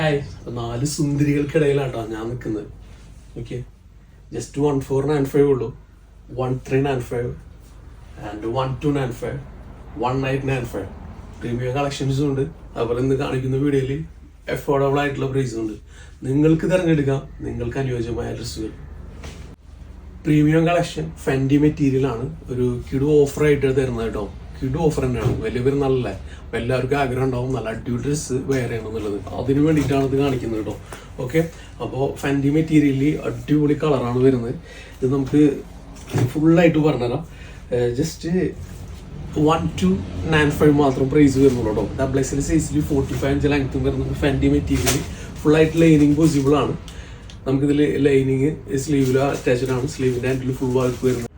Hi നാല് സുന്ദരികൾക്കിടയിലാട്ടോ ഞാൻ നിൽക്കുന്നത് okay just one four nine five ഉള്ളൂ. One three nine five and one two nine five one eight nine five premium കളക്ഷൻസും ഉണ്ട്. അതുപോലെ ഇന്ന് കാണിക്കുന്ന വീഡിയോയിൽ അഫോർഡബിൾ ആയിട്ടുള്ള പ്രൈസും ഉണ്ട്. നിങ്ങൾക്ക് തിരഞ്ഞെടുക്കാം. നിങ്ങൾക്ക് അനുയോജ്യമായ ഡ്രസ്സുകൾ. പ്രീമിയം കളക്ഷൻ ഫെൻഡി മെറ്റീരിയൽ ആണ്. ഒരു കിടു ഓഫർ ആയിട്ട് തരുന്നത് കേട്ടോ. കിടു ഓഫർ തന്നെയാണ്. വലിയ പേര് നല്ല എല്ലാവർക്കും ആഗ്രഹം ഉണ്ടാവും. നല്ല അടിപൊളി ഡ്രസ്സ് വേറെ ചെയ്യണമെന്നുള്ളത് അതിന് വേണ്ടിയിട്ടാണ് ഇത് കാണിക്കുന്നത് കേട്ടോ ഓക്കെ അപ്പോൾ ഫാന്റി മെറ്റീരിയലിൽ അടിപൊളി കളറാണ് വരുന്നത്. ഇത് നമുക്ക് ഫുള്ളായിട്ട് പറഞ്ഞുതരാം. Just one two nine five മാത്രം പ്രൈസ് വരുന്നുള്ളൂ കേട്ടോ ഡബിൾ എക്സിൽ സൈസിൽ ഫോർട്ടി ഫൈവ് ഇഞ്ച് ലെങ്ത്തും വരുന്നത് ഫാന്റി മെറ്റീരിയൽ ഫുള്ളായിട്ട് ലൈനിങ് പോസിബിൾ ആണ്. നമുക്കിതിൽ ലൈനിങ് സ്ലീവിൽ അറ്റാച്ച്ഡ് ആണ്. സ്ലീവിന്റെ ആൻഡിൽ ഫുൾ വർക്ക് വരുന്നത്.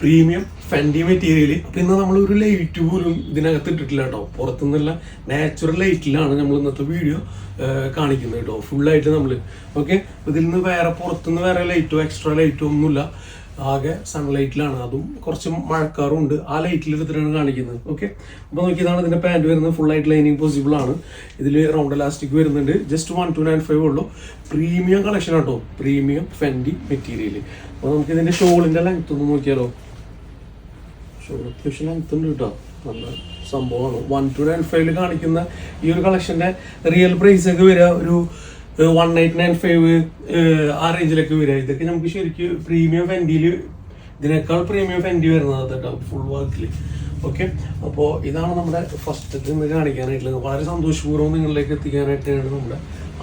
പ്രീമിയം ഫെൻഡി മെറ്റീരിയൽ അപ്പൊ ഇന്ന് നമ്മൾ ഒരു ലൈറ്റ് പോലും ഇതിനകത്ത് ഇട്ടിട്ടില്ല കേട്ടോ. പുറത്തുനിന്നുള്ള നാച്ചുറൽ ലൈറ്റിലാണ് നമ്മൾ ഇന്നത്തെ വീഡിയോ കാണിക്കുന്നത് കേട്ടോ. ഫുള്ളായിട്ട് നമ്മൾ ഓക്കെ ഇതിൽ നിന്ന് വേറെ പുറത്തുനിന്ന് വേറെ ലൈറ്റോ എക്സ്ട്രാ ലൈറ്റോ ഒന്നുമില്ല. ആകെ സൺലൈറ്റിലാണ് അതും കുറച്ച് മഴക്കാറും ഉണ്ട്. ആ ലൈറ്റിൽ എടുത്തിട്ടാണ് കാണിക്കുന്നത്. ഓക്കെ അപ്പോൾ നോക്കി ഇതാണ് ഇതിന്റെ പാന്റ് വരുന്നത്. ഫുൾ ആയിട്ട് ലൈനിങ് പോസിബിൾ ആണ്. ഇതിൽ റൗണ്ട് ഇലാസ്റ്റിക് വരുന്നുണ്ട്. Just one two nine five ഉള്ളൂ. പ്രീമിയം കളക്ഷൻ ആട്ടോ പ്രീമിയം ഫെൻഡി മെറ്റീരിയൽ അപ്പോൾ നമുക്ക് ഇതിന്റെ ഷോളിന്റെ ലെങ്ത് ഒന്ന് നോക്കിയാലോ. അത്യാവശ്യം ലെങ്ത് ഉണ്ട് കേട്ടോ നല്ല സംഭവമാണ്. വൺ ടു നയൻ ഫൈവിൽ കാണിക്കുന്ന ഈ ഒരു കളക്ഷന്റെ റിയൽ പ്രൈസ് ഒക്കെ വരിക ഒരു വൺ എയ്റ്റ് നയൻ ഫൈവ് ആ റേഞ്ചിലൊക്കെ വരിക. ഇതൊക്കെ നമുക്ക് ശരിക്കും പ്രീമിയം ഫെൻഡിയിൽ ഇതിനേക്കാൾ പ്രീമിയം ഫെൻഡി വരുന്നത് കേട്ടോ ഫുൾ വർക്കിൽ ഓക്കെ അപ്പോൾ ഇതാണ് നമ്മുടെ ഫസ്റ്റ് ഇന്ന് കാണിക്കാനായിട്ടുള്ളത്. വളരെ സന്തോഷപൂർവം നിങ്ങളിലേക്ക് എത്തിക്കാനായിട്ടാണ് നമ്മുടെ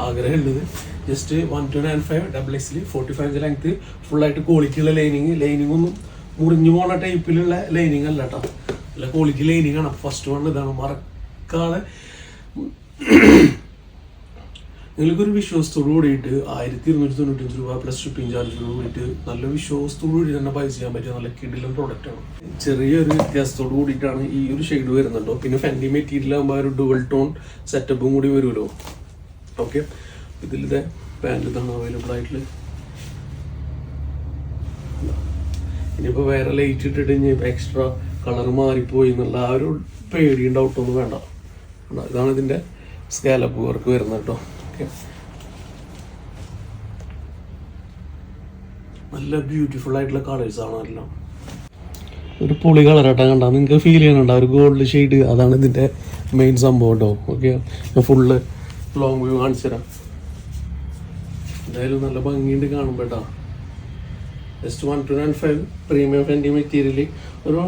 ആഗ്രഹമുള്ളത്. Just one two nine five double XL forty five length ഫുള്ളായിട്ട് ക്വാളിറ്റിയുള്ള ലൈനിങ് ലൈനിങ് ഒന്നും മുറിഞ്ഞു പോണ ടൈപ്പിലുള്ള ലൈനിങ് അല്ല കേട്ടോ നല്ല ക്വാളിറ്റി ലൈനിങ് ആണ്. ഫസ്റ്റ് വൺ ഇതാണ്. മറക്കാതെ. നിങ്ങൾക്കൊരു വിശ്വാസത്തോടു കൂടിയിട്ട് ആയിരത്തി ഇരുന്നൂറ്റി തൊണ്ണൂറ്റഞ്ച് രൂപ പ്ലസ് ഷിപ്പിംഗ് ചാർജോട് കൂടിയിട്ട് നല്ല വിശ്വാസത്തോടു കൂടി തന്നെ പൈസ ചെയ്യാൻ പറ്റിയ നല്ല കിടിലൻ പ്രോഡക്റ്റ് ആണ്. ചെറിയൊരു വ്യത്യാസത്തോട് കൂടിയിട്ടാണ് ഈ ഒരു ഷെയ്ഡ് വരുന്നുണ്ടോ പിന്നെ ഫെൻഡി മെറ്റീരിയൽ ആകുമ്പോൾ ഒരു ഡുവൽ ടോൺ സെറ്റപ്പും കൂടി വരുമല്ലോ. ഓക്കെ ഇതിലത്തെ പാന്റ് തന്നെ അവൈലബിൾ ആയിട്ടുള്ള ഇനിയിപ്പോൾ വേറെ ലൈറ്റ് ഇട്ടിട്ട് ഇനി എക്സ്ട്രാ കളർ മാറിപ്പോയി എന്നുള്ള ആ ഒരു പേടിയും ഡൗട്ടൊന്നും വേണ്ട? ഇതാണ് ഇതിന്റെ സ്കാലപ്പ് വർക്ക് വരുന്നത് കേട്ടോ ഓക്കെ നല്ല ബ്യൂട്ടിഫുൾ ആയിട്ടുള്ള കളേഴ്സ് ആണ് എല്ലാം ഒരു പൊളി കളറാട്ടാ കണ്ട. നിങ്ങൾക്ക് ഫീൽ ചെയ്യണുണ്ടോ? ഒരു ഗോൾഡ് ഷെയ്ഡ് അതാണ് ഇതിന്റെ മെയിൻ സംഭവം കേട്ടോ ഓക്കെ ഫുള്ള് ലോങ് വ്യൂ കാണിച്ചു തരാം എന്തായാലും നല്ല ഭംഗിയുണ്ട് കാണുമ്പോട്ടാ just one two nine five premium Fendi material ഒരു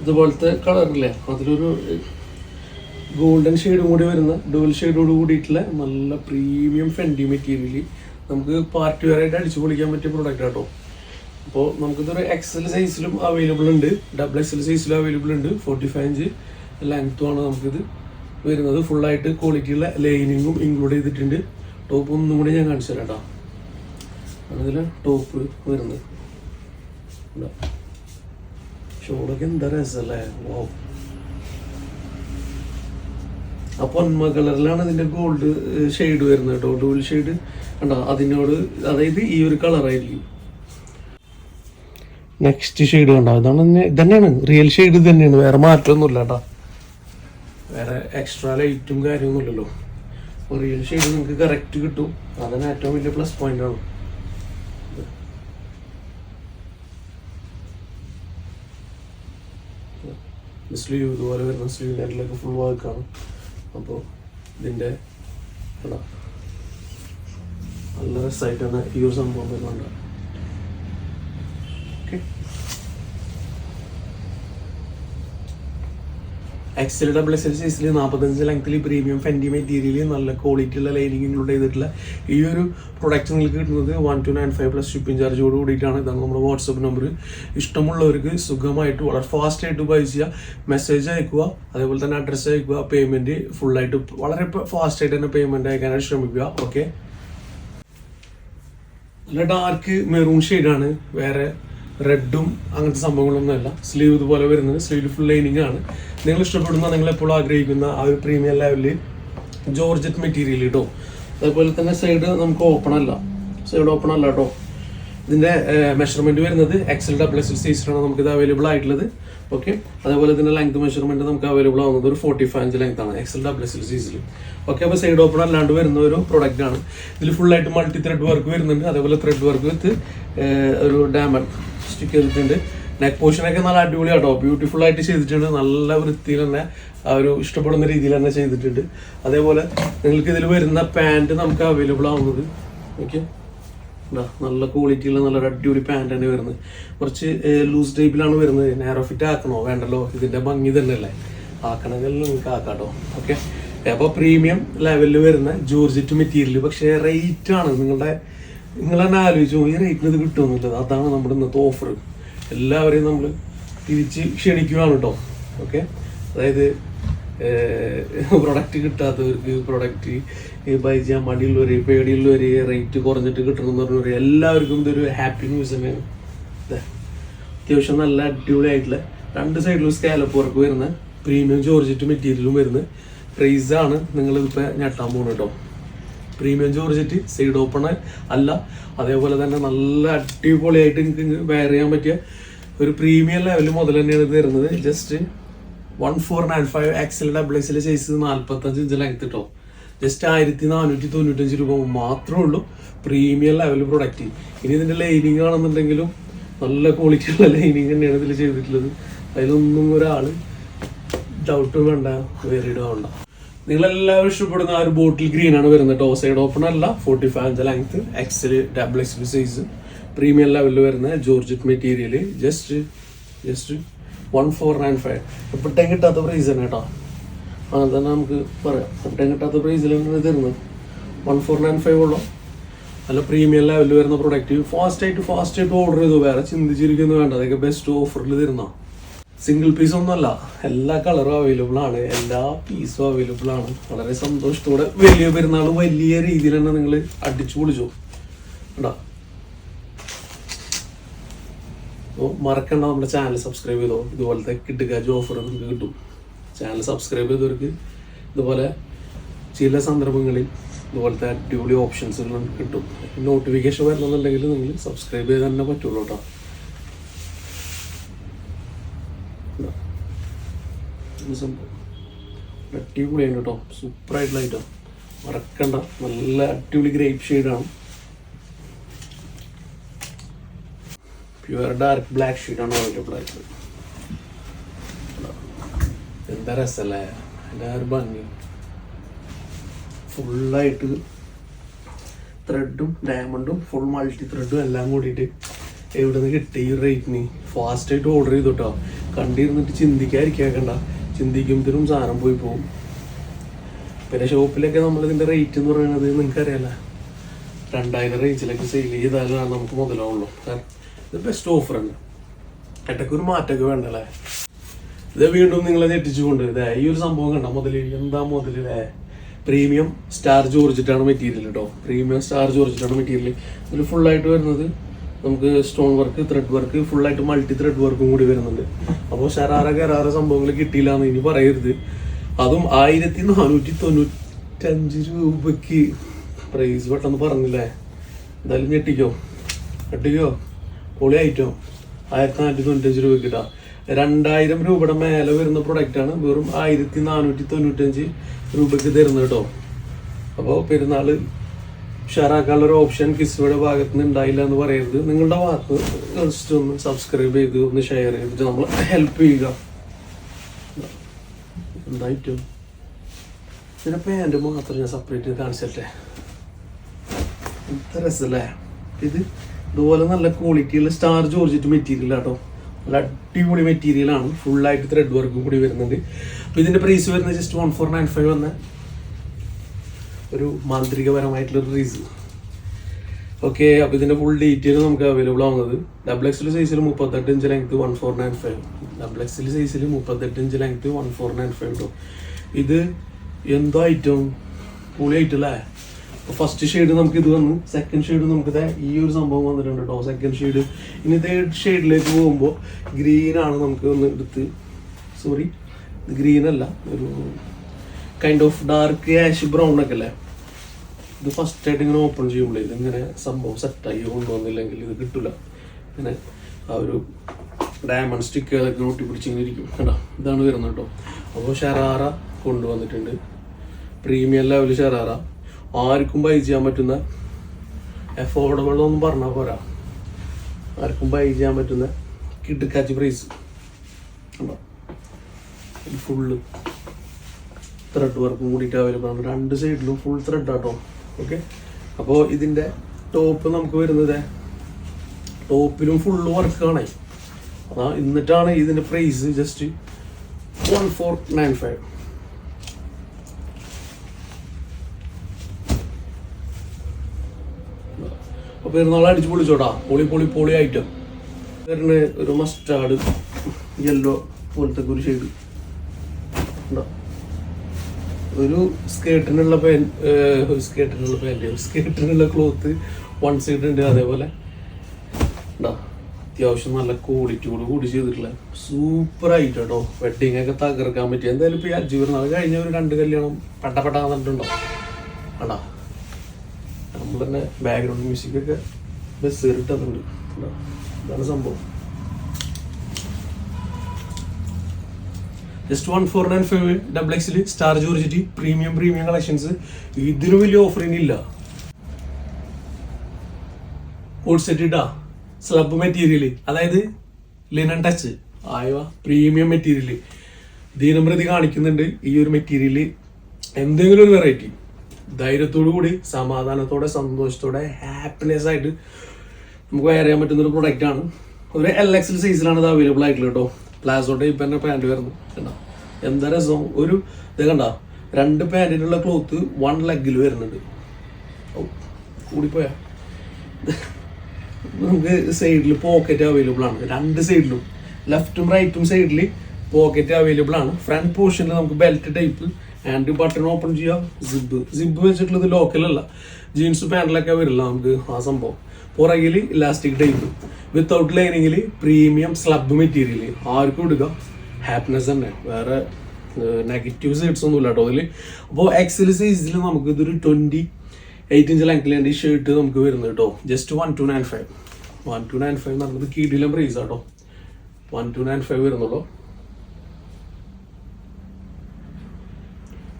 ഇതുപോലത്തെ കളറില്ലേ അതിലൊരു ഗോൾഡൻ ഷെയ്ഡും കൂടി വരുന്ന ഡുവൽ ഷെയ്ഡോട് കൂടിയിട്ടുള്ള നല്ല പ്രീമിയം ഫെൻഡി മെറ്റീരിയൽ നമുക്ക് പാർട്ടി വെയർ ആയിട്ട് അടിച്ചു പൊളിക്കാൻ പറ്റിയ പ്രൊഡക്റ്റ് കേട്ടോ അപ്പോൾ നമുക്കിതൊരു എക്സൽ സൈസിലും അവൈലബിൾ ഉണ്ട്. ഡബിൾ എക്സൽ സൈസിലും അവൈലബിൾ ഉണ്ട്. ഫോർട്ടി ഫൈവ് ഇഞ്ച് ലെങ്ത്തും ആണ് നമുക്കിത് വരുന്നത്. ഫുള്ളായിട്ട് ക്വാളിറ്റിയുള്ള ലൈനിങ്ങും ഇൻക്ലൂഡ് ചെയ്തിട്ടുണ്ട്. ടോപ്പ് ഒന്നും കൂടി ഞാൻ കാണിച്ചു തരാം കേട്ടോ അതിൽ ടോപ്പ് വരുന്നത്. ഷോളൊക്കെ എന്താ രസമല്ലേ ഓ ആ പൊന്മ കളറിലാണ് അതിന്റെ ഗോൾഡ് ഷെയ്ഡ് വരുന്നത് കേട്ടോ. ഡൂൾ ഷെയ്ഡ് കണ്ടോ? അതിനോട് അതായത് ഈ ഒരു കളറായിരിക്കും നെക്സ്റ്റ് ഷെയ്ഡ് കണ്ടോ? ഇതാണ് ഇതന്നെയാണ്. റിയൽ ഷെയ്ഡ് തന്നെയാണ് വേറെ മാറ്റമൊന്നുമില്ല കേട്ടോ. വേറെ എക്സ്ട്രാ ലൈറ്റും കാര്യമൊന്നുമില്ലല്ലോ. റിയൽ ഷെയ്ഡ് നിങ്ങൾക്ക് കറക്റ്റ് കിട്ടും. അതാണ് ഏറ്റവും വലിയ പ്ലസ് പോയിന്റ് ആണ്. സ്ലീവ് ഇതുപോലെ വരുന്ന സ്ലീവ് നെറ്റിലൊക്കെ ഫുൾ ആണ്. അപ്പോൾ ഇതിന്റെ നല്ല രസമായിട്ടാണ് ഈ ഒരു സംഭവം വരുന്നുണ്ട്. എക്സൽ ഡബിൾ എക്സൽ സൈസിൽ നാൽപ്പത്തഞ്ച് ലെങ്ത്തിൽ പ്രീമിയം ഫെൻഡി മെറ്റീരിയൽ നല്ല ക്വാളിറ്റി ഉള്ള ലൈനിങ് ഇൻക്ലൂഡ് ചെയ്തിട്ടുള്ള ഈ ഒരു പ്രൊഡക്റ്റ് നിങ്ങൾക്ക് കിട്ടുന്നത് one two nine five plus shipping ചാർജോട് കൂടിയിട്ടാണ്. ഇതാണ് നമ്മുടെ വാട്സപ്പ് നമ്പർ ഇഷ്ടമുള്ളവർക്ക് സുഖമായിട്ട് വളരെ ഫാസ്റ്റ് ആയിട്ട് ബൈ ചെയ്യുക മെസ്സേജ് അയക്കുക അതേപോലെ തന്നെ അഡ്രസ്സ് അയക്കുക പേയ്മെന്റ് ഫുള്ളായിട്ട് വളരെ ഫാസ്റ്റ് ആയിട്ട് തന്നെ പേയ്മെന്റ് അയക്കാനായിട്ട് ശ്രമിക്കുക. ഓക്കെ നല്ല ഡാർക്ക് മെറൂൺ ഷെയ്ഡാണ് വേറെ റെഡും അങ്ങനത്തെ സംഭവങ്ങളൊന്നും അല്ല സ്ലീവ് ഇതുപോലെ വരുന്നത്. സ്ലീവ് ഫുൾ ലൈനിങ് ആണ്. നിങ്ങൾ ഇഷ്ടപ്പെടുന്ന നിങ്ങൾ എപ്പോഴും ആഗ്രഹിക്കുന്ന ആ ഒരു പ്രീമിയം ലെവലിൽ ജോർജറ്റ് മെറ്റീരിയൽ കേട്ടോ അതേപോലെ തന്നെ സൈഡ് നമുക്ക് ഓപ്പൺ അല്ല. സൈഡ് ഓപ്പൺ അല്ല കേട്ടോ ഇതിന്റെ മെഷർമെന്റ് വരുന്നത് എക്സൽ ഡബിൾ എക്സൽ സൈസിലാണ് നമുക്ക് ഇത് അവൈലബിൾ ആയിട്ടുള്ളത്. ഓക്കെ അതേപോലെ തന്നെ ലെങ്ത് മെഷർമെന്റ് നമുക്ക് അവൈലബിൾ ആവുന്നത് ഒരു ഫോർട്ടി ഫൈവ് ഇഞ്ച് ലെങ്ത് ആണ് എക്സൽ ഡബിൾ എക്സൽ സൈസിൽ ഓക്കെ അപ്പോൾ സൈഡ് ഓപ്പൺ അല്ലാണ്ട് വരുന്ന ഒരു പ്രൊഡക്റ്റ് ആണ്. ഇതിൽ ഫുൾ ആയിട്ട് മൾട്ടി ത്രെഡ് വർക്ക് വരുന്നുണ്ട്. അതേപോലെ ത്രെഡ് വർക്ക് വിത്ത് ഒരു ഡയമണ്ട് സ്റ്റിക്ക് ചെയ്തിട്ടുണ്ട്. നെക്ക് പോർഷൻ ഒക്കെ നല്ല അടിപൊളിയാട്ടോ. ബ്യൂട്ടിഫുൾ ആയിട്ട് ചെയ്തിട്ടുണ്ട്. നല്ല വൃത്തിയിൽ തന്നെ ഒരു ഇഷ്ടപ്പെടുന്ന രീതിയിൽ തന്നെ ചെയ്തിട്ടുണ്ട്. അതേപോലെ നിങ്ങൾക്ക് ഇതിൽ വരുന്ന പാന്റ് നമുക്ക് അവൈലബിൾ ആവുന്നത്. ഓക്കെ നല്ല ക്വാളിറ്റിയുള്ള നല്ലൊരു അടിപൊളി പാന്റ് തന്നെ വരുന്നത്. കുറച്ച് ലൂസ് ടൈപ്പിലാണ് വരുന്നത്. നാരോ ഫിറ്റ് ആക്കണോ? വേണ്ടല്ലോ. ഇതിന്റെ ഭംഗി തന്നെ അല്ലേ? ആക്കണമെങ്കിൽ നിങ്ങൾക്ക് ആക്കാട്ടോ. ഓക്കെ അപ്പോൾ പ്രീമിയം ലെവലിൽ വരുന്ന ജോർജറ്റ് മെറ്റീരിയൽ പക്ഷേ റേറ്റ് ആണ് നിങ്ങളുടെ നിങ്ങൾ തന്നെ ആലോചിച്ചു ഈ റേറ്റിന് ഇത് കിട്ടുമെന്നുള്ളത് അതാണ് നമ്മുടെ ഇന്നത്തെ ഓഫർ എല്ലാവരെയും നമ്മൾ തിരിച്ച് ക്ഷണിക്കുകയാണ് കേട്ടോ ഓക്കെ അതായത് പ്രൊഡക്റ്റ് കിട്ടാത്തവർക്ക് പ്രൊഡക്റ്റ് ബൈ ചെയ്യാൻ മടിയുള്ളവർ പേടിയുള്ളവർ റേറ്റ് കുറഞ്ഞിട്ട് കിട്ടണമെന്ന് പറഞ്ഞവർ എല്ലാവർക്കും ഇതൊരു ഹാപ്പി ന്യൂസ് തന്നെയാണ്. അത്യാവശ്യം നല്ല അടിപൊളിയായിട്ടുള്ള രണ്ട് സൈഡിലും സ്കാലപ്പ് വർക്ക് വരുന്ന പ്രീമിയം ജോർജറ്റ് മെറ്റീരിയലും വരുന്ന പ്രൈസാണ് ഇപ്പൊ ഞെട്ടാൻ പോകുന്നത് കേട്ടോ പ്രീമിയം ജോർജറ്റ് സൈഡ് ഓപ്പൺ അല്ല. അതേപോലെ തന്നെ നല്ല അടിപൊളിയായിട്ട് എനിക്ക് വെയർ ചെയ്യാൻ പറ്റിയ ഒരു പ്രീമിയം ലെവൽ മുതൽ തന്നെയാണ് ഇത് വരുന്നത് just one four nine five XL double XL size നാൽപ്പത്തഞ്ച് ഇഞ്ച് ലെങ്ത് കേട്ടോ ജസ്റ്റ് ആയിരത്തി നാനൂറ്റി തൊണ്ണൂറ്റഞ്ച് രൂപ മാത്രമേ ഉള്ളൂ പ്രീമിയം ലെവൽ പ്രൊഡക്റ്റ് ഇനി ഇതിന്റെ ലൈനിങ് ആണെന്നുണ്ടെങ്കിലും നല്ല ക്വാളിറ്റിയുള്ള ലൈനിങ് തന്നെയാണ് ഇതിൽ ചെയ്തിട്ടുള്ളത്. അതിലൊന്നും ഒരാൾ ഡൗട്ട് വേണ്ട വേറിടും വേണ്ട. നിങ്ങളെല്ലാവരും ഇഷ്ടപ്പെടുന്ന ആ ഒരു ബോട്ടിൽ ഗ്രീൻ ആണ് വരുന്നത്. ടോ സൈഡ് ഓപ്പൺ അല്ല forty five length XL double XL size premium ലെവലിൽ വരുന്ന georgette material just just one four nine five എപ്പോഴത്തേം കിട്ടാത്ത പ്രൈസ് തന്നെ കേട്ടോ അങ്ങനെ തന്നെ നമുക്ക് പറയാം. എപ്പോഴത്തേം കിട്ടാത്ത പ്രൈസിലാണ് തരുന്നത് വൺ ഫോർ നയൻ ഫൈവ് ഉള്ളൂ. നല്ല പ്രീമിയം ലെവലിൽ വരുന്ന പ്രൊഡക്റ്റ് ഫാസ്റ്റ് ആയിട്ട് ഫാസ്റ്റ് ആയിട്ട് ഓർഡർ ചെയ്തു. വേറെ ചിന്തിച്ചിരിക്കുന്നു വേണ്ട. അതൊക്കെ ബെസ്റ്റ് ഓഫറിൽ തരുന്ന സിംഗിൾ പീസ് ഒന്നുമല്ല. എല്ലാ കളറും അവൈലബിൾ ആണ്. എല്ലാ പീസും അവൈലബിൾ ആണ്. വളരെ സന്തോഷത്തോടെ വലിയ പെരുന്നാൾ വലിയ രീതിയിൽ തന്നെ നിങ്ങൾ അടിച്ചു പൊളിച്ചു. കേട്ടോ മറക്കണ്ട നമ്മുടെ ചാനൽ സബ്സ്ക്രൈബ് ചെയ്തോ. ഇതുപോലത്തെ കിട്ടുകാജ് ഓഫർ നിങ്ങൾക്ക് കിട്ടും. ചാനൽ സബ്സ്ക്രൈബ് ചെയ്തവർക്ക് ഇതുപോലെ ചില സന്ദർഭങ്ങളിൽ ഇതുപോലത്തെ അടിപൊളി ഓപ്ഷൻസ് കിട്ടും. നോട്ടിഫിക്കേഷൻ വരണമെന്നുണ്ടെങ്കിൽ നിങ്ങൾ സബ്സ്ക്രൈബ് ചെയ്ത് തന്നെ പറ്റുള്ളൂ കേട്ടോ ഇത് സംഭവം അടിപൊളിയാണ് കേട്ടോ. സൂപ്പർ ആയിട്ടുള്ള ഐറ്റം. മറക്കണ്ട. നല്ല അടിപൊളി ഗ്രേപ്പ് ഷെയ്ഡാണ്. പ്യുവർ ഡാർക്ക് ബ്ലാക്ക് ഷെയ്ഡാണ് അവൈലബിൾ ആയിട്ടുള്ളത്. എന്താ രസല്ലേ? എല്ലാവരും ഭംഗി. ഫുള്ളായിട്ട് ത്രെഡും ഡയമണ്ടും ഫുൾ മൾട്ടി ത്രെഡും എല്ലാം കൂടിയിട്ട് എവിടെ നിന്ന് കിട്ടി ഈ റേറ്റിന് ഫാസ്റ്റായിട്ട് ഓർഡർ ചെയ്തു കേട്ടോ. കണ്ടിരുന്നിട്ട് ചിന്തിക്കാതിരിക്കേക്കണ്ട ചിന്തിക്കുമ്പോഴത്തേനും സാധനം പോയി പോകും പിന്നെ ഷോപ്പിലൊക്കെ നമ്മൾ ഇതിന്റെ റേറ്റ് എന്ന് പറയുന്നത് നിങ്ങൾക്കറിയാലോ? രണ്ടായിരം റേഞ്ചിലൊക്കെ സെയിൽ ചെയ്താലാണ് നമുക്ക് മുതലാവുള്ളൂ. കാരണം ഇത് ബെസ്റ്റ് ഓഫർ ആണ്. ഇടയ്ക്ക് ഒരു മാറ്റമൊക്കെ വേണ്ടല്ലേ? ഇത് വീണ്ടും നിങ്ങളെ ഞെട്ടിച്ചുകൊണ്ട് ഇതേ ഈ ഒരു സംഭവം കണ്ട? മുതൽ എന്താ മുതലേ പ്രീമിയം സ്റ്റാർ ചോറിച്ചിട്ടാണ് മെറ്റീരിയൽ കേട്ടോ പ്രീമിയം സ്റ്റാർ ചോറിച്ചിട്ടാണ് മെറ്റീരിയൽ ഇതിൽ ഫുൾ ആയിട്ട് വരുന്നത് നമുക്ക് stone work thread work full ആയിട്ട് മൾട്ടി ത്രെഡ് വർക്കും കൂടി വരുന്നുണ്ട്. അപ്പോൾ ശരാറ കരാറ സംഭവങ്ങൾ കിട്ടിയില്ല എന്ന് ഇനി പറയരുത്. അതും ആയിരത്തി നാനൂറ്റി തൊണ്ണൂറ്റഞ്ച് രൂപയ്ക്ക് പ്രൈസ് പെട്ടെന്ന് പറഞ്ഞില്ലേ? എന്തായാലും ഞെട്ടിക്കോ? ഞെട്ടിക്കോ? പൊളി ആയിട്ടോ ആയിരത്തി നാനൂറ്റി തൊണ്ണൂറ്റഞ്ച് രൂപയ്ക്ക് കിട്ടാം രണ്ടായിരം രൂപയുടെ മേലെ വരുന്ന പ്രൊഡക്റ്റാണ് വെറും ആയിരത്തി നാനൂറ്റി തൊണ്ണൂറ്റഞ്ച് രൂപയ്ക്ക് തരുന്നത് കേട്ടോ. അപ്പോൾ പെരുന്നാൾ ഉഷാറാക്കാനുള്ള ഒരു ഓപ്ഷൻ കിസ്സിയുടെ ഭാഗത്ത് നിന്ന് ഉണ്ടായില്ല എന്ന് പറയരുത്. നിങ്ങളുടെ വാക്ക് ജസ്റ്റ് ഒന്ന് സബ്സ്ക്രൈബ് ചെയ്ത് ഒന്ന് ഷെയർ ചെയ്തിട്ട് നമ്മൾ ഹെൽപ്പ് ചെയ്യുക. എന്തായിട്ടും? ഇതിന്റെ പാന്റ് മാത്രം ഞാൻ സെപ്പറേറ്റ് ചെയ്ത് കാണിച്ചല്ലേ ഇത്ര രസല്ലേ? ഇത് ഇതുപോലെ നല്ല ക്വാളിറ്റിയുള്ള സ്റ്റാർ ജോർജിറ്റ് മെറ്റീരിയൽ ആട്ടോ നല്ല അടിപൊളി മെറ്റീരിയലാണ് ആയിട്ട് ത്രെഡ് വർക്കും കൂടി വരുന്നുണ്ട്. അപ്പൊ ഇതിന്റെ പ്രൈസ് വരുന്നത് just one four nine five വന്ന. ഒരു മാന്ത്രികപരമായിട്ടുള്ള റീസൺ ഓക്കെ അപ്പൊ ഇതിന്റെ ഫുൾ ഡീറ്റെയിൽ നമുക്ക് അവൈലബിൾ ആവുന്നത് ഡബിൾ എക്സിൽ സൈസിൽ മുപ്പത്തെട്ട് inch length one four nine five double XL സൈസിൽ മുപ്പത്തെട്ട് inch length one four nine five കേട്ടോ ഇത് എന്തോ ഐറ്റം പുളി ആയിട്ടല്ലേ അല്ലേ ഫസ്റ്റ് ഷെയ്ഡ് നമുക്ക് ഇത് വന്നു. സെക്കൻഡ് ഷെയ്ഡ് നമുക്ക് ഈ ഒരു സംഭവം വന്നിട്ടുണ്ട് കേട്ടോ സെക്കൻഡ് ഷെയ്ഡ് ഇനി തേർഡ് ഷെയ്ഡിലേക്ക് പോകുമ്പോൾ ഗ്രീനാണ് നമുക്ക് ഒന്ന് എടുത്ത്. സോറി ഗ്രീനല്ല ഒരു kind of dark ash brown ഒക്കെ അല്ലേ? ഇത് ഫസ്റ്റ് ആയിട്ട് ഇങ്ങനെ ഓപ്പൺ ചെയ്യുമ്പോൾ ഇതിങ്ങനെ സംഭവം സെറ്റായി കൊണ്ടുവന്നില്ലെങ്കിൽ ഇത് കിട്ടില്ല ഇങ്ങനെ ആ ഒരു ഡയമണ്ട് സ്റ്റിക്ക് അതൊക്കെ ഒട്ടി പിടിച്ചിങ്ങനെ ഇരിക്കും. കേട്ടോ ഇതാണ് വരുന്നത് കേട്ടോ. അപ്പോൾ ഷറാറ കൊണ്ടുവന്നിട്ടുണ്ട്. പ്രീമിയം ലെവൽ ഷറാറ ആർക്കും ബൈ ചെയ്യാൻ പറ്റുന്ന എഫോർഡബിൾ ഒന്നും പറഞ്ഞാൽ പോരാ. ആർക്കും ബൈ ചെയ്യാൻ പറ്റുന്ന കിട്ടുക്കാച്ച് പ്രൈസ് കണ്ടോ? ഫുള്ള് ത്രെഡ് വർക്കും കൂടിയിട്ട് അവൈലബിൾ ആണ് രണ്ട് സൈഡിലും ഫുൾ ത്രെഡ് ആട്ടോ. ഓക്കെ അപ്പോൾ ഇതിന്റെ ടോപ്പ് നമുക്ക് വരുന്നത് ടോപ്പിലും ഫുള്ള് ആണേ. അതാ എന്നിട്ടാണ് ഇതിന്റെ price just one four nine five അപ്പോൾ പെരുന്നാൾ അടിച്ച് പൊളിച്ചോടാ. പൊളി പൊളി പൊളി ഐറ്റം വരുന്ന ഒരു മസ്റ്റാർഡ് യെല്ലോ പോലത്തെ ഒരു ഷെയ്ഡ് ഉണ്ടോ? ഒരു സ്കേർട്ടിനുള്ള പാൻ സ്കേർട്ടിനുള്ള പാന്റ് സ്കേർട്ടിനുള്ള ക്ലോത്ത് വൺ സൈഡ് ഉണ്ട് അതേപോലെ. ഉണ്ടോ അത്യാവശ്യം നല്ല ക്വാളിറ്റിയോട് കൂടി ചെയ്തിട്ടുള്ള സൂപ്പർ ആയിട്ട് കേട്ടോ വെഡിങ് ഒക്കെ തകർക്കാൻ പറ്റി എന്തായാലും ഇപ്പൊ ഈ അജ്ജു പെരുന്നാൾ കഴിഞ്ഞ ഒരു രണ്ട് കല്യാണം പെട്ട പെട്ട വന്നിട്ടുണ്ടോ? ആണ്ടാ നമ്മൾ തന്നെ ബാക്ക്ഗ്രൗണ്ട് മ്യൂസിക് ഒക്കെ ബസ് കയറിട്ടുണ്ട് ഇതാണ് സംഭവം. Just one four nine five double XL star georgette premium premium collections ഇതിന് വലിയ ഓഫറിങ് ഇല്ല കോഡ് ഇട്ടാ സ്ലബ് മെറ്റീരിയൽ അതായത് ലിനൻ ടച്ച് ആയവ പ്രീമിയം മെറ്റീരിയൽ ദീനം കാണിക്കുന്നുണ്ട് ഈ ഒരു മെറ്റീരിയൽ എന്തെങ്കിലും ഒരു വെറൈറ്റി ധൈര്യത്തോടു കൂടി സമാധാനത്തോടെ സന്തോഷത്തോടെ ഹാപ്പിനെസ് ആയിട്ട് നമുക്ക് വെയർ ചെയ്യാൻ പറ്റുന്ന ഒരു പ്രൊഡക്റ്റ് ആണ്. ഒരു എൽ എക്സൽ സൈസിലാണ് ഇത് അവൈലബിൾ ആയിട്ടുള്ളത് കേട്ടോ. പ്ലാസോ ടൈപ്പ് തന്നെ പാന്റ് വരുന്നു. കണ്ടോ? എന്താ രസം ഒരു ഇത് കണ്ട? രണ്ട് പാന്റിനുള്ള ക്ലോത്ത് വൺ ലെഗിൽ വരുന്നുണ്ട്. കൂടിപ്പോയാ. നമുക്ക് സൈഡിൽ പോക്കറ്റ് അവൈലബിൾ ആണ്. രണ്ട് സൈഡിലും ലെഫ്റ്റും റൈറ്റും സൈഡിൽ പോക്കറ്റ് അവൈലബിൾ ആണ്. ഫ്രണ്ട് പോർഷനിൽ നമുക്ക് belt type and button open ചെയ്യാം. സിബ് സിബ് വെച്ചിട്ടുള്ളത് ലോക്കലല്ല ജീൻസ് പാന്റിലൊക്കെ വരില്ല നമുക്ക് ആ സംഭവം. പുറകിൽ ഇലാസ്റ്റിക് ടൈപ്പ് വിത്തൗട്ട് ലൈനിങ്ങിൽ പ്രീമിയം സ്ലബ് മെറ്റീരിയൽ ആർക്കും എടുക്കാം ഹാപ്പിനെസ് തന്നെ. വേറെ നെഗറ്റീവ് സൈഡ്സ് ഒന്നും ഇല്ല കേട്ടോ അതിൽ അപ്പോൾ എക്സൽ സൈസിൽ നമുക്ക് ഇതൊരു ട്വന്റി എയ്റ്റ് ഇഞ്ച് ലെങ്ത്തിലാണ് ഈ ഷർട്ട് നമുക്ക് വരുന്നത് കേട്ടോ. Just one two nine five one two nine five എന്ന് പറയുന്നത് പ്രൈസ് കേട്ടോ. വൺ ടു നയൻ ഫൈവ് വരുന്നുള്ളൂ.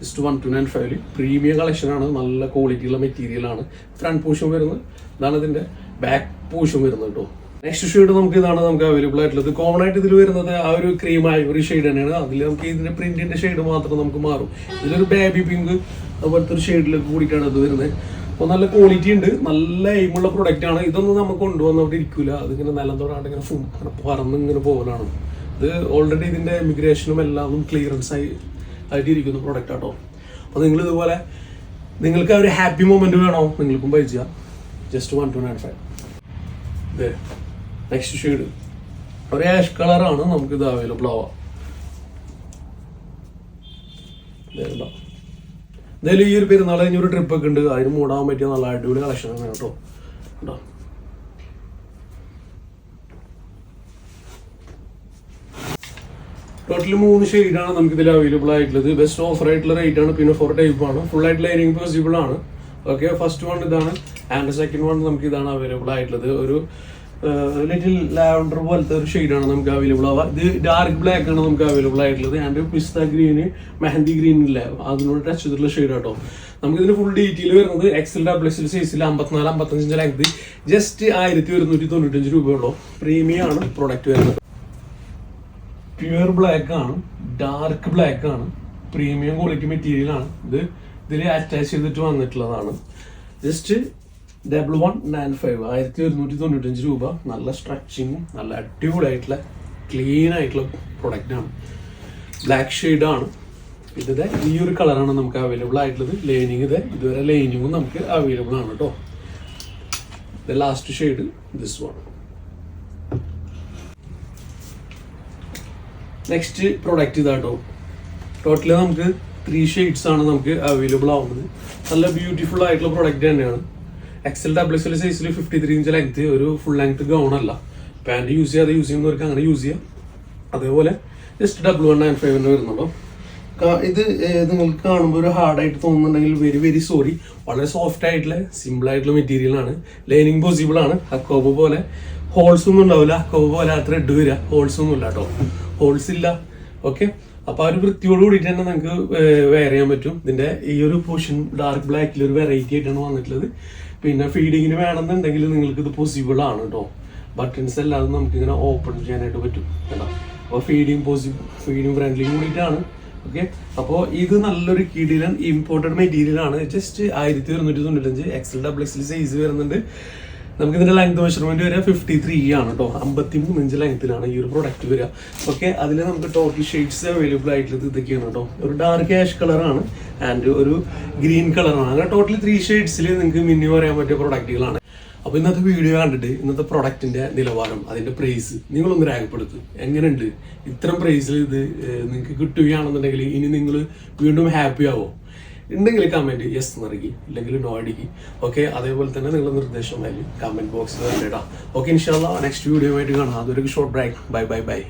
ജസ്റ്റ് വൺ ടു നയൻ ഫൈവിൽ പ്രീമിയം കളക്ഷനാണ് നല്ല ക്വാളിറ്റിയുള്ള മെറ്റീരിയലാണ് ഫ്രണ്ട് പോഷും വരുന്നത്. ഇതാണ് ഇതിന്റെ ബാക്ക് പോഷും വരുന്നത് കേട്ടോ നെക്സ്റ്റ് ഷെയ്ഡ് നമുക്ക് ഇതാണ് നമുക്ക് അവൈലബിൾ ആയിട്ടുള്ളത്. കോമൺ ആയിട്ട് ഇതിൽ വരുന്നത് ആ ഒരു ക്രീം ഐവറി ഷെയ്ഡ് തന്നെയാണ്. അതിൽ നമുക്ക് ഇതിന്റെ പ്രിന്റിന്റെ ഷെയ്ഡ് മാത്രം നമുക്ക് മാറും. ഇതിലൊരു ബേബി പിങ്ക് അതുപോലത്തെ ഒരു ഷെയ്ഡിലേക്ക് കൂടിയിട്ടാണ് ഇത് വരുന്നത്. അപ്പോൾ നല്ല ക്വാളിറ്റി ഉണ്ട്. നല്ല എയിമുള്ള പ്രൊഡക്റ്റ് ആണ്. ഇതൊന്നും നമുക്ക് കൊണ്ടുവന്ന് അവിടെ ഇരിക്കില്ല അതിങ്ങനെ നല്ല തൊടാണ്ട് ഇങ്ങനെ ഫും ഇങ്ങനെ പറന്ന് ഇങ്ങനെ പോകലാണ് ഇത് ഓൾറെഡി ഇതിന്റെ ഇമിഗ്രേഷനും എല്ലാം ക്ലിയറൻസ് ആയി ആയിട്ട് ഇരിക്കുന്ന പ്രൊഡക്റ്റ് ആട്ടോ. അപ്പോൾ നിങ്ങൾ ഇതുപോലെ നിങ്ങൾക്ക് ഒരു ഹാപ്പി മൊമെന്റ് വേണോ? നിങ്ങൾക്കും ബൈ ചെയ്യാം just one two nine five next shade ഒരു ആഷ് കളറാണ് നമുക്ക് ഇത് അവൈലബിൾ ആവാം. എന്തായാലും ഈ ഒരു പെരുന്നാൾ കഴിഞ്ഞ ഒരു ട്രിപ്പ് ഒക്കെ ഉണ്ട്. അതിന് മൂടാൻ പറ്റിയ നല്ല അടിപൊളി കേട്ടോ കേട്ടോ. ടോട്ടൽ മൂന്ന് ഷെയ്ഡാണ് നമുക്ക് ഇതിൽ അവൈലബിൾ ആയിട്ടുള്ളത്. ബെസ്റ്റ് ഓഫർ ആയിട്ടുള്ള റേറ്റ് ആണ് പിന്നെ ഫോർ ടൈപ്പ് ആണ്. ഫുൾ ആയിട്ട് ലൈനിങ് പോസിബിൾ ആണ്. ഓക്കെ ഫസ്റ്റ് വൺ ഇതാണ് ആൻഡ് സെക്കൻഡ് വൺ നമുക്ക് ഇതാണ് അവൈലബിൾ ആയിട്ടുള്ളത്. ഒരു ലിറ്റിൽ ലാവൻഡർ പോലത്തെ ഒരു ഷെയ്ഡാണ് നമുക്ക് അവൈലബിൾ ആവുക. ഇത് ഡാർക്ക് ബ്ലാക്ക് ആണ് നമുക്ക് അവൈലബിൾ ആയിട്ടുള്ളത്. And pista green mehndi green ഇല്ല? അതിനോട് ടച്ച് ചെയ്തിട്ടുള്ള ഷെയ്ഡ് കേട്ടോ നമുക്ക് ഇതിന് ഫുൾ ഡീറ്റെയിൽ വരുന്നത് എക്സൽ ഡബിൾ എക്സൽ സൈസിൽ അമ്പത്തിനാല് അമ്പത്തഞ്ചിന്റെ ലെങ്ത് ജസ്റ്റ് ആയിരത്തി ഒരുന്നൂറ്റി തൊണ്ണൂറ്റഞ്ച് രൂപയുള്ളൂ. പ്രീമിയം ആണ് പ്രോഡക്റ്റ് വരുന്നത്. പ്യുവർ ബ്ലാക്ക് ആണ് ഡാർക്ക് ബ്ലാക്ക് ആണ് പ്രീമിയം ക്വാളിറ്റി മെറ്റീരിയൽ ആണ്. ഇത് ഇതിൽ അറ്റാച്ച് ചെയ്തിട്ട് വന്നിട്ടുള്ളതാണ്. Just double one nine five ആയിരത്തി ഒരുന്നൂറ്റി തൊണ്ണൂറ്റഞ്ച് രൂപ. നല്ല സ്ട്രച്ചിങ്ങും നല്ല അടിപൊളിയായിട്ടുള്ള ക്ലീൻ ആയിട്ടുള്ള പ്രൊഡക്റ്റ് ആണ്. ബ്ലാക്ക് ഷെയ്ഡ് ആണ്. ഇത് ഈ ഒരു കളറാണ് നമുക്ക് അവൈലബിൾ ആയിട്ടുള്ളത്. ലൈനിങ് ഇത് ഇതുവരെ ലൈനിങ്ങും നമുക്ക് അവൈലബിൾ ആണ് കേട്ടോ ഇത് last shade this one next product ഇതാട്ടോ ടോട്ടലി നമുക്ക് ത്രീ ഷെയ്ഡ്സ് ആണ് നമുക്ക് അവൈലബിൾ ആവുന്നത്. നല്ല ബ്യൂട്ടിഫുൾ ആയിട്ടുള്ള പ്രൊഡക്റ്റ് തന്നെയാണ്. എക്സൽ ഡബിൾ എക്സൽ സൈസിൽ ഫിഫ്റ്റി ത്രീ ഇഞ്ച് ലെങ്ത് ഒരു ഫുൾ ലെങ്ത് ഗൗൺ അല്ല. പാന്റ് യൂസ് ചെയ്യാതെ യൂസ് ചെയ്യുന്നവർക്ക് അങ്ങനെ യൂസ് ചെയ്യാം. അതേപോലെ ജസ്റ്റ് ഡബിൾ വൺ നയൻ ഫൈവിന് വരുന്നുള്ളൂ ഇത് നിങ്ങൾക്ക് കാണുമ്പോൾ ഒരു ഹാർഡായിട്ട് തോന്നുന്നുണ്ടെങ്കിൽ വെരി വെരി സോറി വളരെ സോഫ്റ്റ് ആയിട്ടുള്ള സിമ്പിൾ ആയിട്ടുള്ള മെറ്റീരിയൽ ആണ്. ലൈനിങ് പോസിബിൾ ആണ്. അക്കോബ് പോലെ. ഹോൾസ് ഒന്നും ഉണ്ടാവില്ല. അക്കോബ് പോലെ ആ ത്രെഡ് വരിക. ഹോൾസ് ഒന്നും ഇല്ല കേട്ടോ ഹോൾസ് ഇല്ല. ഓക്കെ അപ്പൊ ആ ഒരു വൃത്തിയോട് കൂടിയിട്ട് തന്നെ നമുക്ക് വെയർ ചെയ്യാൻ പറ്റും. ഇതിന്റെ ഈ ഒരു പോർഷൻ ഡാർക്ക് ബ്ലാക്കിൽ ഒരു വെറൈറ്റി ആയിട്ടാണ് വന്നിട്ടുള്ളത്. പിന്നെ ഫീഡിങ്ങിന് വേണമെന്നുണ്ടെങ്കിൽ നിങ്ങൾക്ക് ഇത് പോസിബിൾ ആണ് കേട്ടോ ബട്ടൺസ് അല്ലാതെ നമുക്ക് ഇങ്ങനെ ഓപ്പൺ ചെയ്യാനായിട്ട് പറ്റും. കേട്ടോ അപ്പോൾ ഫീഡിങ് പോസിബിൾ ഫീഡിങ് ഫ്രണ്ട്ലി കൂടിയിട്ടാണ്. ഓക്കെ അപ്പോൾ ഇത് നല്ലൊരു കിടിലൻ ഇമ്പോർട്ടഡ് മെറ്റീരിയൽ ആണ്. ജസ്റ്റ് ആയിരത്തി ഒരുന്നൂറ്റി തൊണ്ണൂറ്റഞ്ച് എക്സൽ ഡബിൾ സൈസ് വരുന്നുണ്ട്. നമുക്ക് ഇതിന്റെ ലെങ്ത് മെഷർമെന്റ് വരിക ഫിഫ്റ്റി ത്രീ ആണ് കേട്ടോ അമ്പത്തി മൂന്ന് ഇഞ്ച് ലെങ്ത്തിലാണ് ഈ ഒരു പ്രൊഡക്റ്റ് വരിക. ഓക്കെ അതിൽ നമുക്ക് ടോട്ടൽ ഷെയ്ഡ്സ് അവൈലബിൾ ആയിട്ടുള്ളത് ഇതൊക്കെയാണ് കേട്ടോ ഒരു ഡാർക്ക് ആഷ് കളറാണ് ആൻഡ് ഒരു ഗ്രീൻ കളറാണ് അങ്ങനെ ടോട്ടൽ ത്രീ ഷെയ്ഡ്സിൽ നിങ്ങൾക്ക് മിന്നി പറയാൻ പറ്റിയ പ്രൊഡക്റ്റുകളാണ് അപ്പോൾ ഇന്നത്തെ വീഡിയോ കണ്ടിട്ട് ഇന്നത്തെ പ്രൊഡക്റ്റിന്റെ നിലവാരം അതിന്റെ പ്രൈസ് നിങ്ങളൊന്ന് രേഖപ്പെടുത്തും. എങ്ങനെയുണ്ട്? ഇത്രയും പ്രൈസിൽ ഇത് നിങ്ങൾക്ക് കിട്ടുകയാണെന്നുണ്ടെങ്കിൽ ഇനി നിങ്ങൾ വീണ്ടും ഹാപ്പി ആവോ? ഉണ്ടെങ്കിൽ കമന്റ് യെസ് നൽകി ഇല്ലെങ്കിൽ നോ അടിക്കി ഓക്കെ അതേപോലെ തന്നെ നിങ്ങളുടെ നിർദ്ദേശം അതിൽ കമന്റ് ബോക്സിൽ ഇടാം. ഓക്കെ ഇൻഷാല്ല നെക്സ്റ്റ് വീഡിയോ ആയിട്ട് കാണാം. അതൊരു short break bye bye bye